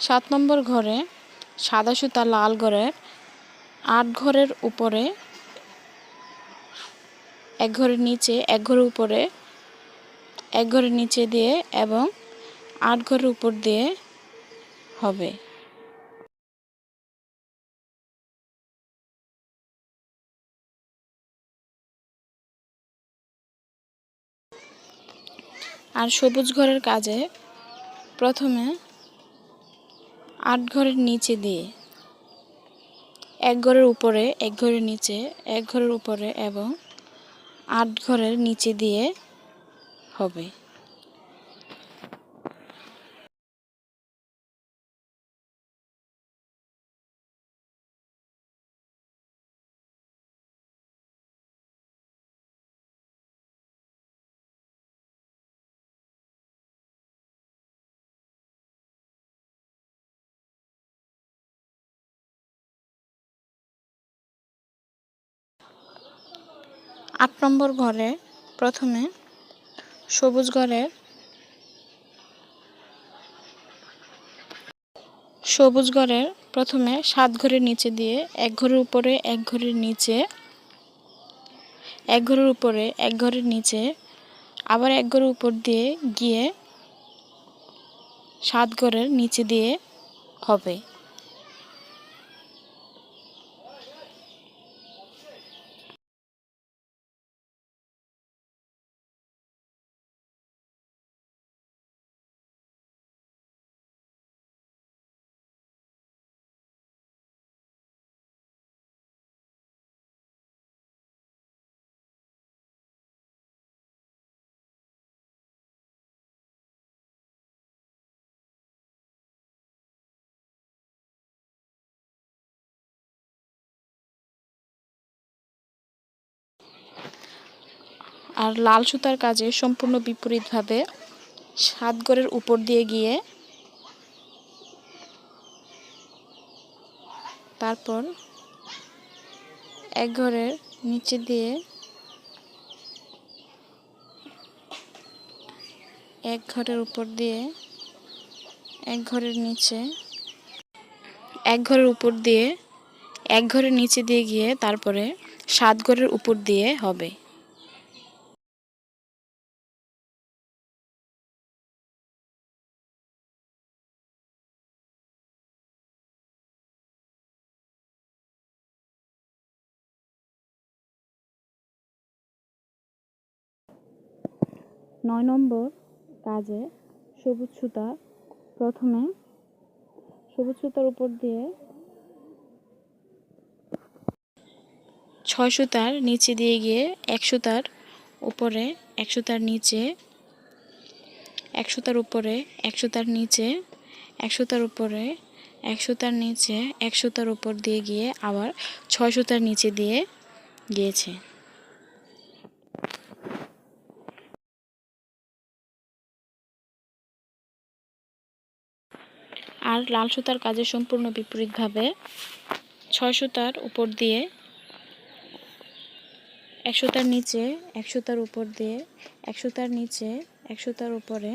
সাত নম্বর ঘরে, সাদা সুতা লাল ঘরের আট ঘরের উপরে, এক ঘরের নিচে, এক ঘরের উপরে, এক ঘরের নিচে দিয়ে এবং আট ঘরের উপর দিয়ে হবে। আর সবুজ ঘরের কাজে প্রথমে আট ঘরের নিচে দিয়ে। এক ঘরের উপরে, এক ঘরের নিচে, এক ঘরের উপরে এবং আট ঘরের নিচে দিয়ে হবে। আট নম্বর ঘরে প্রথমে সবুজ ঘরের সবুজ ঘরের প্রথমে সাত ঘরের নিচে দিয়ে এক ঘরের উপরে, এক ঘরের নিচে, এক ঘরের উপরে, এক ঘরের নিচে, আবার এক ঘরের উপর দিয়ে গিয়ে সাত ঘরের নিচে দিয়ে হবে। আর লাল সুতার কাজে সম্পূর্ণ বিপরীতভাবে সাত ঘরের উপর দিয়ে গিয়ে তারপর এক ঘরের নিচে দিয়ে এক ঘরের উপর দিয়ে এক ঘরের নিচে এক ঘরের উপর দিয়ে এক ঘরের নিচে দিয়ে গিয়ে তারপরে সাত ঘরের উপর দিয়ে হবে। নয় নম্বর কাজে সবুজ সুতা। প্রথমে সবুজ সুতার উপর দিয়ে ছয় সুতার নিচে দিয়ে গিয়ে এক সুতার উপরে, এক সুতার নিচে, এক সুতার উপরে, এক সুতার নিচে, এক সুতার উপরে, এক সুতার নিচে, এক সুতার উপর দিয়ে গিয়ে আবার ছয় সুতার নিচে দিয়ে গিয়েছে। আর লাল সুতার কাজে সম্পূর্ণ বিপরীতভাবে ছয় সুতার উপর দিয়ে, এক সুতার নিচে, এক সুতার উপর দিয়ে, এক সুতার নিচে, এক সুতার উপরে,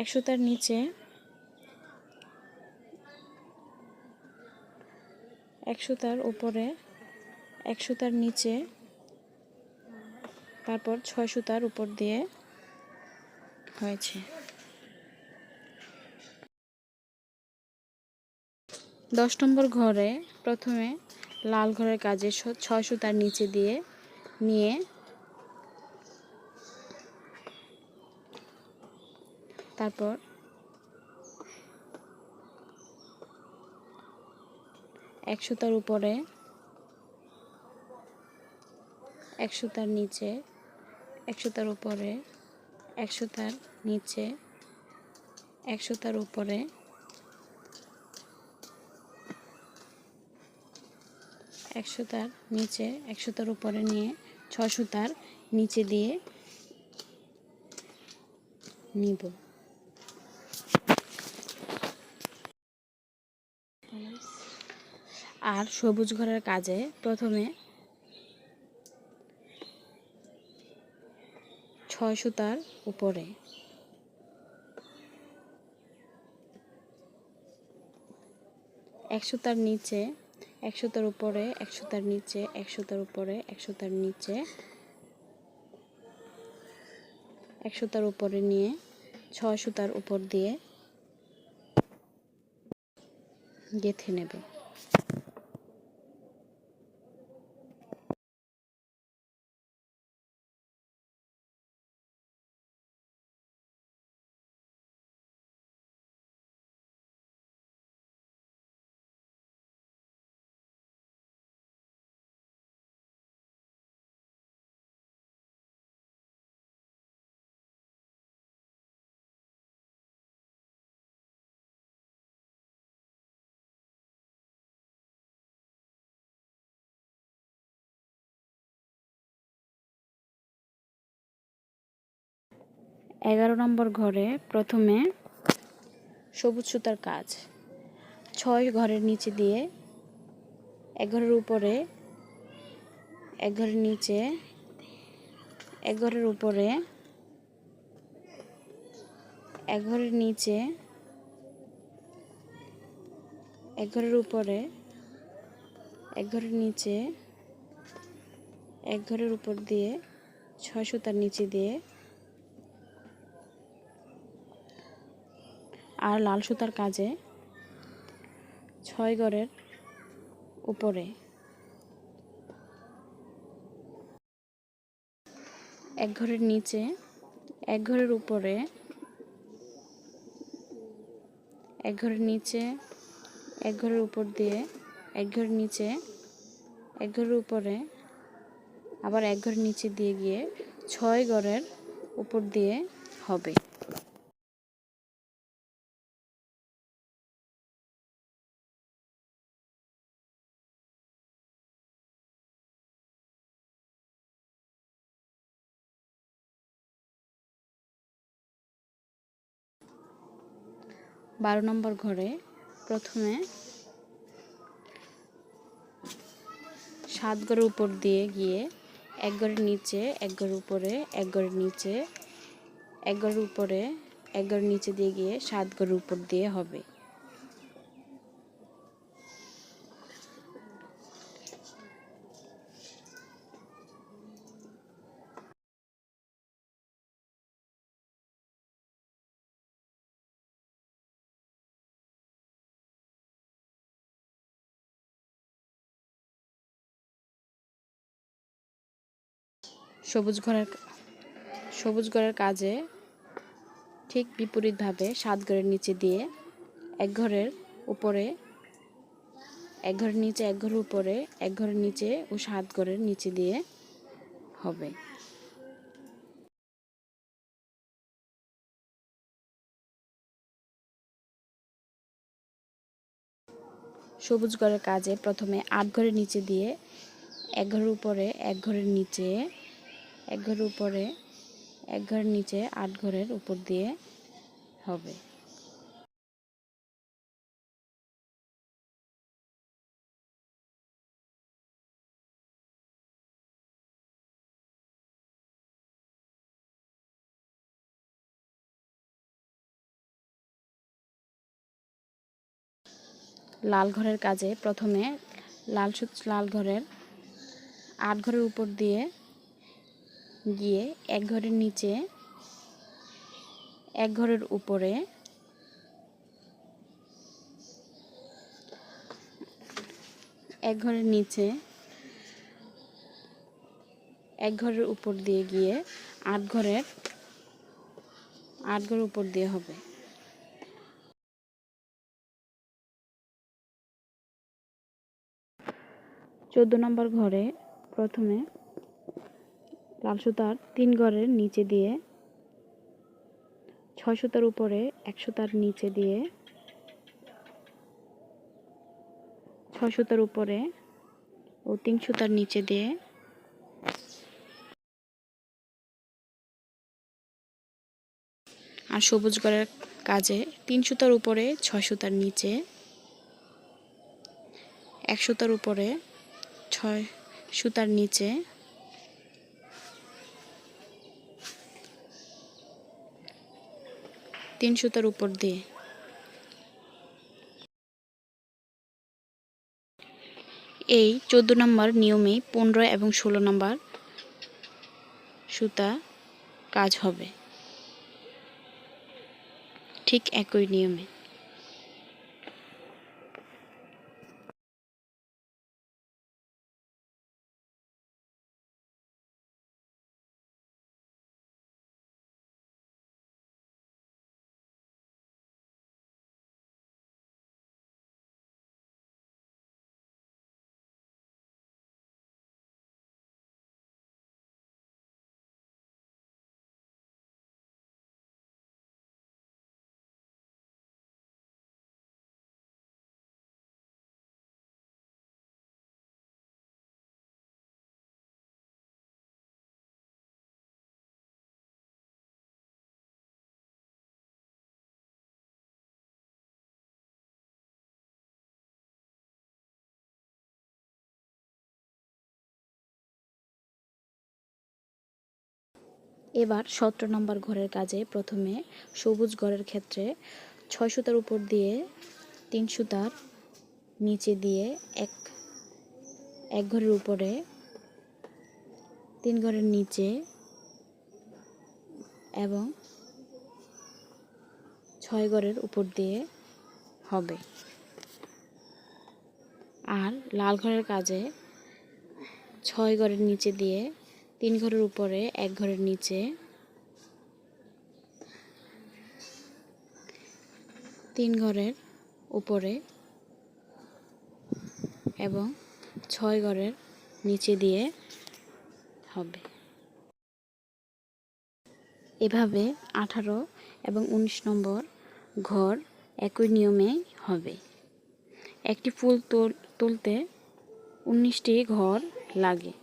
এক সুতার নিচে, এক সুতার উপরে, এক সুতার নিচে, তারপর ছয় সুতার উপর দিয়ে হয়েছে। দশ নম্বর ঘরে প্রথমে লাল ঘরের কাজে ছয় সুতার নিচে দিয়ে নিয়ে তারপর এক সুতার উপরে, এক সুতার নিচে, এক সুতার উপরে, এক সুতার নিচে, এক সুতার উপরে এক সুতার নিচে, এক সুতার উপরে নিয়ে ছ সুতার নিচে দিয়ে নিব। আর সবুজ ঘরের কাজে প্রথমে ছয় সুতার উপরে এক সুতার নিচে এক সুতার উপরে এক সুতার নিচে এক সুতার উপরে একশোতার নিচে এক সুতার উপরে নিয়ে ছয় সুতার উপর দিয়ে গেঁথে নেবে। এগারো নম্বর ঘরে প্রথমে সবুজ সুতার কাজ। ছয় ঘরের নিচে দিয়ে এক ঘরের উপরে, এক ঘরের নিচে, এক ঘরের উপরে, এক ঘরের নিচে, এক ঘরের উপরে, এক ঘরের নিচে, এক ঘরের উপর দিয়ে, ছয় সুতার নিচে দিয়ে আর লাল সুতার কাজে ছয় ঘরের উপরে। এক ঘরের নিচে, এক ঘরের উপরে, এক ঘরের নিচে, এক ঘরের উপর দিয়ে, এক ঘরের নিচে, এক ঘরের উপরে, আবার এক ঘরের নিচে দিয়ে গিয়ে ছয় ঘরের উপর দিয়ে হবে। বারো নম্বর ঘরে প্রথমে সাত ঘরের উপর দিয়ে গিয়ে এক ঘরের নিচে, এক ঘরের উপরে, এক ঘরের নিচে, এক ঘরের উপরে, এক ঘরের নিচে দিয়ে গিয়ে সাত ঘরের উপর দিয়ে হবে। সবুজ ঘরের সবুজ ঘরের কাজে ঠিক বিপরীতভাবে সাত ঘরের নিচে দিয়ে এক ঘরের উপরে, এক ঘরের নিচে, এক ঘরের উপরে, এক ঘরের নিচে ও সাত ঘরের নিচে দিয়ে হবে। সবুজ ঘরের কাজে প্রথমে আট ঘরের নিচে দিয়ে এক ঘরের উপরে, এক ঘরের নিচে এক ঘরের উপরে, এক ঘরের নিচে, আট ঘরের উপর দিয়ে হবে। লাল ঘরের কাজে প্রথমে লাল লাল ঘরের আট ঘরের উপর দিয়ে গিয়ে এক ঘরের নিচে, এক ঘরের উপরে, এক ঘরের নিচে, এক ঘরের উপর দিয়ে গিয়ে আট ঘরের আট ঘরের উপর দিয়ে হবে। চোদ্দ নম্বর ঘরে প্রথমে লাল সুতার তিন ঘরের নিচে দিয়ে, ছয় সুতার উপরে এক সুতার নিচে দিয়ে, ছয় সুতার উপরে ও তিন সুতার নিচে দিয়ে, আর সবুজ ঘরের কাজে তিন সুতার উপরে ছয় সুতার নিচে, এক সুতার উপরে ছয় সুতার নিচে তিন সুতার উপর দিয়ে। এই চোদ্দ নম্বর নিয়মে পনেরো এবং ষোলো নম্বর সুতা কাজ হবে। ঠিক একই নিয়মে। এবার সতেরো নম্বর ঘরের কাজে প্রথমে সবুজ ঘরের ক্ষেত্রে ছয় সুতার উপর দিয়ে তিন সুতার নিচে দিয়ে এক এক ঘরের উপরে, তিন ঘরের নিচে এবং ছয় ঘরের উপর দিয়ে হবে। আর লাল ঘরের কাজে ছয় ঘরের নিচে দিয়ে তিন ঘরের উপরে, এক ঘরের নিচে। তিন ঘরের উপরে এবং ছয় ঘরের নিচে দিয়ে হবে। এভাবে আঠারো এবং উনিশ নম্বর ঘর একই নিয়মে হবে। একটি ফুল তুল- তুলতে উনিশটি ঘর লাগে।